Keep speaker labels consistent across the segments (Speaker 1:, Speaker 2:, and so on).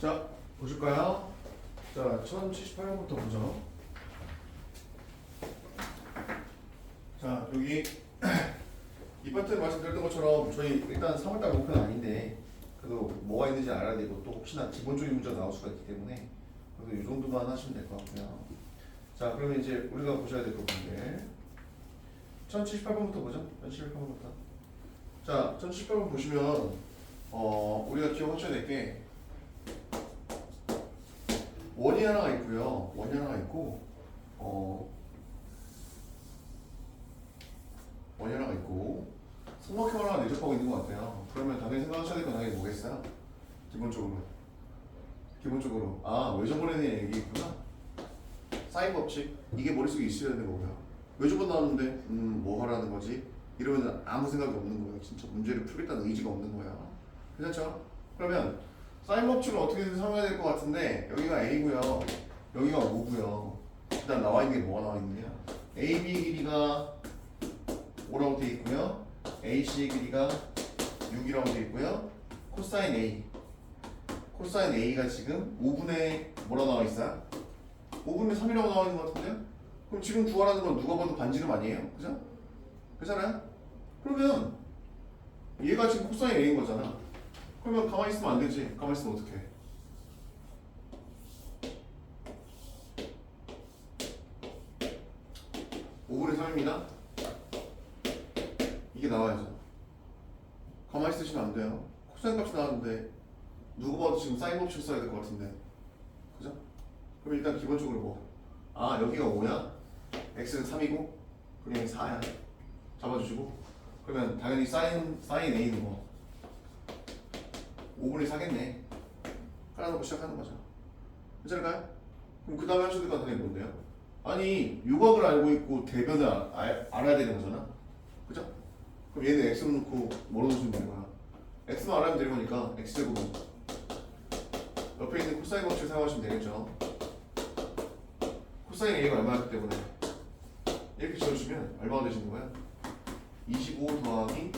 Speaker 1: 자, 보실까요? 자, 1078번부터 보죠. 자, 여기 이번 때 말씀드렸던 것처럼 저희 일단 3월달 목표는 아닌데 그래도 뭐가 있는지 알아야 되고 또 혹시나 기본적인 문제가 나올 수가 있기 때문에 그래서 이 정도만 하시면 될 것 같고요. 자, 그러면 이제 우리가 보셔야 될 부분들 1078번부터 보죠. 1078번부터. 자, 1078번 보시면 어, 우리가 기억하셔야 될게 원이 하나가 있고요. 원이 하나가 있고 어, 원이 하나가 있고 삼각형 하나가 내접하고 있는 것 같아요. 그러면 당연히 생각하셔야 될 건 당연히 뭐겠어요? 기본적으로 기본적으로 아 외접원에 대한 얘기 있구나. 사인 법칙 이게 머릿속에 있어야 되는 거고요. 외접원 나왔는데 음 뭐 하라는 거지? 이러면 아무 생각이 없는 거예요. 진짜 문제를 풀겠다는 의지가 없는 거예요. 괜찮죠? 그러면 사인 법칙을 어떻게든 사용해야 될 것 같은데 여기가 A고요. 여기가 5고요. 일단 나와 있는 게 뭐가 나와 있느냐? AB 길이가 5라고 돼 있고요. AC의 길이가 6이라고 돼 있고요. 코사인 A. 코사인 A가 지금 5분의 뭐라 나와 있어요? 5분의 3이라고 나와 있는 것 같은데요? 그럼 지금 구하라는 건 누가 봐도 반지름 아니에요? 그죠? 그렇잖아요? 그러면 얘가 지금 코사인 A인 거잖아. 그러면 가만히 있으면 안 되지. 가만히 있으면 어떡해? 오분의 3입니다. 이게 나와야죠. 가만히 있으시면 안 돼요. 코사인 값이 나왔는데 누구 봐도 지금 사인 법칙 써야 될 것 같은데. 그죠? 그럼 일단 기본적으로 뭐? 아 여기가 5야? x는 3이고 그럼 여기 4야. 잡아주시고 그러면 당연히 사인 사인 a는 뭐 5분의 4겠네. 깔아놓고 시작하는 거죠. 괜찮을까요? 그럼 그 다음에 하셔야 될거 당연히 뭔데요? 아니 유곽을 알고 있고 대변을 아, 알, 알아야 되는 거잖아. 그죠? 그럼 얘는 x로 놓고 뭐로 놓으시면 되는 거야? x만 알아면 되는 거니까 x제곱은 옆에 있는 코사인 법칙 사용하시면 되겠죠. 코사인 a가 얼마였기 때문에 이렇게 지어주시면 얼마가 되시는 거야? 25 더하기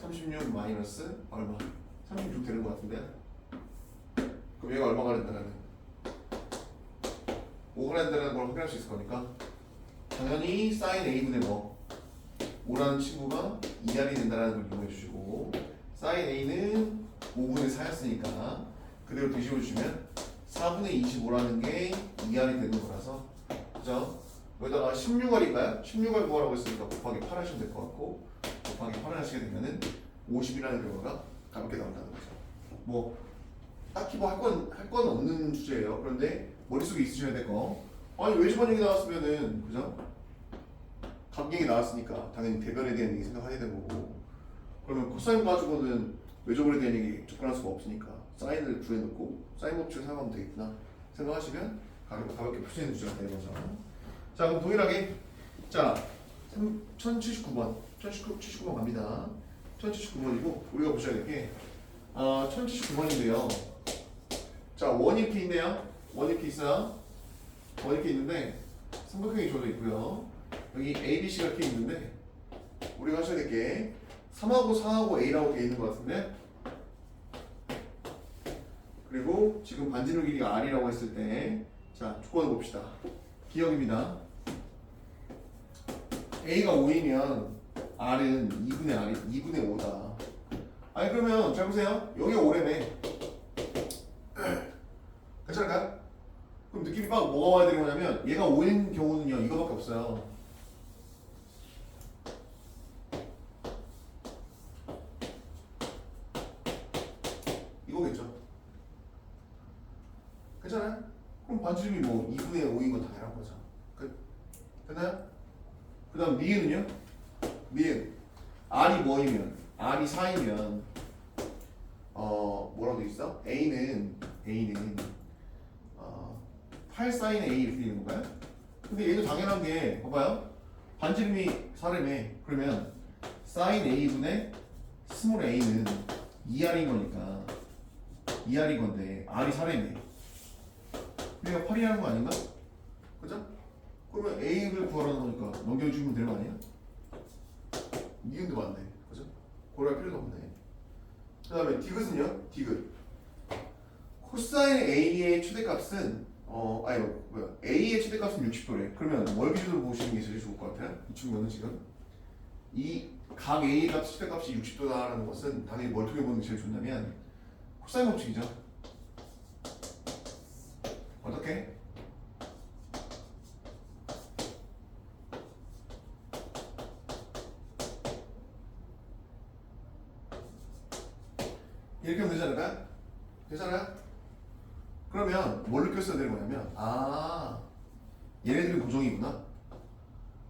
Speaker 1: 36 마이너스 얼마? 36 되는 것 같은데? 그럼 얘가 얼마가 된다는 5가 된다는 걸 확인할 수 있을 거니까 당연히 사인 a분의 뭐 5라는 친구가 2r이 된다는 걸 이용해 주시고 사인 a는 5분의 4였으니까 그대로 뒤집어 주시면 4분의 25라는 게 2r이 되는 거라서 그죠? 여기다가 16알인가요? 16알 구하라고 했으니까 곱하기 8 하시면 될 것 같고 곱하기 8을 하시게 되면은 50이라는 결과가 가볍게 나온다는 거죠. 뭐 딱히 뭐 할 건 할 건 없는 주제예요. 그런데 머릿속에 있으셔야 될 거. 아니 외주반 얘기 나왔으면은 그죠? 감경이 나왔으니까 당연히 대변에 대한 얘기 생각해야 되는 거고. 그러면 코사인 가지고는 외접원에 대한 얘기 접근할 수가 없으니까 사인을 구해놓고 사인 법칙을 사용하면 되겠구나 생각하시면 가볍게, 가볍게 있는 주제가 되는 거죠. 자 그럼 동일하게 자 1079번 1079번 갑니다. 1079번이고 우리가 보셔야 될게 아, 1079번인데요. 자, 원 이렇게 있네요. 원 이렇게 있어요. 원 이렇게 있는데 삼각형이 줘져 있고요. 여기 A, B, C가 이렇게 있는데 우리가 하셔야 될 게 3하고 4하고 A라고 돼 있는 것 같은데 그리고 지금 반지름 길이가 R이라고 했을 때 자, 조건을 봅시다. 기억입니다. A가 5이면 R은 2분의 R이 2분의 5다. 아니 그러면 잘 보세요. 여기가 5래매. 괜찮을까요? 그럼 느낌이 막 뭐가 와야 되는 거냐면 얘가 5인 경우는요 이거밖에 없어요. 이거겠죠. 괜찮아요? 그럼 반지름이 뭐 2분의 5인 건 당연한 거죠. 끝. 됐나요? 그 다음 미은은요? R이 뭐이면 R이 4이면 어 뭐라고 돼 있어? A는 A는 어, 8 사인 A 이렇게 되는 건가요? 근데 얘도 당연한 게 봐봐요 반지름이 4래매 그러면 사인 A분의 스몰 A는 2R인 거니까 2R인 건데 R이 4래매 얘가 8이라는 거 아닌가? 그죠? 그러면 A를 구하라는 거니까 넘겨주면 되는 거 아니야? 미은도 맞네. 그죠? 고려할 필요도 없네. 그 다음에 디귿은요? 디귿. 코사인 A의 최대값은 어 아니 뭐야 A의 최대값은 60도래. 그러면 뭘 기준으로 보시는 게 제일 좋을 것 같아요? 이 친구는 지금 이 각 A 값 최대값이 60도다라는 것은 당연히 뭘 통해 보는 게 제일 좋냐면 코사인 법칙이죠. 어떻게? 이렇게 하면 되지 않을까요? 되잖아요? 그러면 뭘 느꼈어야 되는 거냐면 아 얘네들이 고정이구나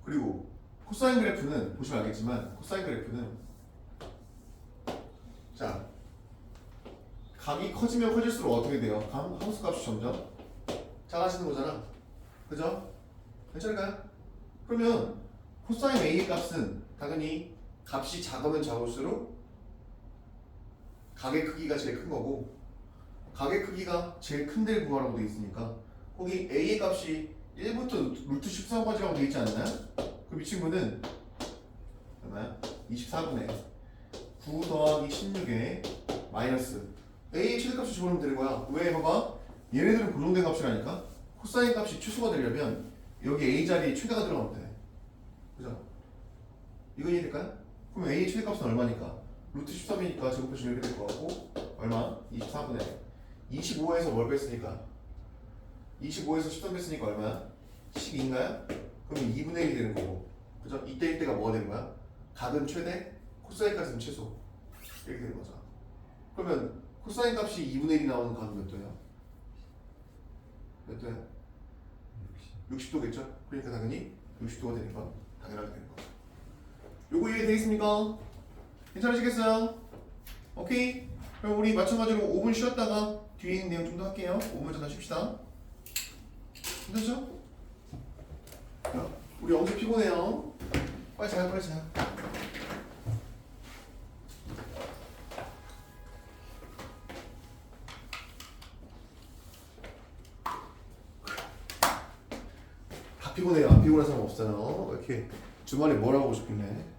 Speaker 1: 그리고 코사인 그래프는 보시면 알겠지만 코사인 그래프는 자 각이 커지면 커질수록 어떻게 돼요? 감, 함수 값이 점점 작아지는 거잖아 그죠? 괜찮을까요? 그러면 코사인 A의 값은 당연히 값이 작으면 작을수록 각의 크기가 제일 큰 거고 각의 크기가 제일 큰 데를 구하라고 돼 있으니까 거기 a의 값이 1부터 루트 14까지라고 돼 있지 않나요? 그럼 이 친구는 얼마야? 24분의 9 더하기 16에 마이너스 a의 최대값을 집어넣으면 되는 거야 왜 봐봐 얘네들은 고정된 값이라니까 코사인 값이 취소가 되려면 여기 a 자리에 최대가 들어가면 돼 그죠? 이거 이해될까요? 그럼 a의 최대값은 얼마니까? 루트 13이니까 제곱해주면 이렇게 될거 같고 얼마? 24분의 25에서 뭘 뺐으니까 25에서 13 뺐으니까 얼마야? 12인가요? 그러면 2분의 1이 되는 거고 그죠? 이때 이때가 뭐가 되는 거야? 각은 최대, 코사인 값은 최소 이렇게 되는 거죠 그러면 코사인 값이 2분의 1이 나오는 각은 몇 도야? 몇 도야? 60 도겠죠? 그러니까 당연히 60도가 되는 건 당연하게 되는 거죠 요거 이해되겠습니까? 괜찮으시겠어요? 오케이? 그럼 우리 마찬가지로 5분 쉬었다가 뒤에 있는 내용 좀 더 할게요. 5분 잠깐 쉽시다. 자, 우리 엄청 피곤해요. 빨리 자요, 빨리 자요. 다 피곤해요. 안 피곤한 사람 없잖아요. 이렇게 주말에 뭘 하고 싶겠네.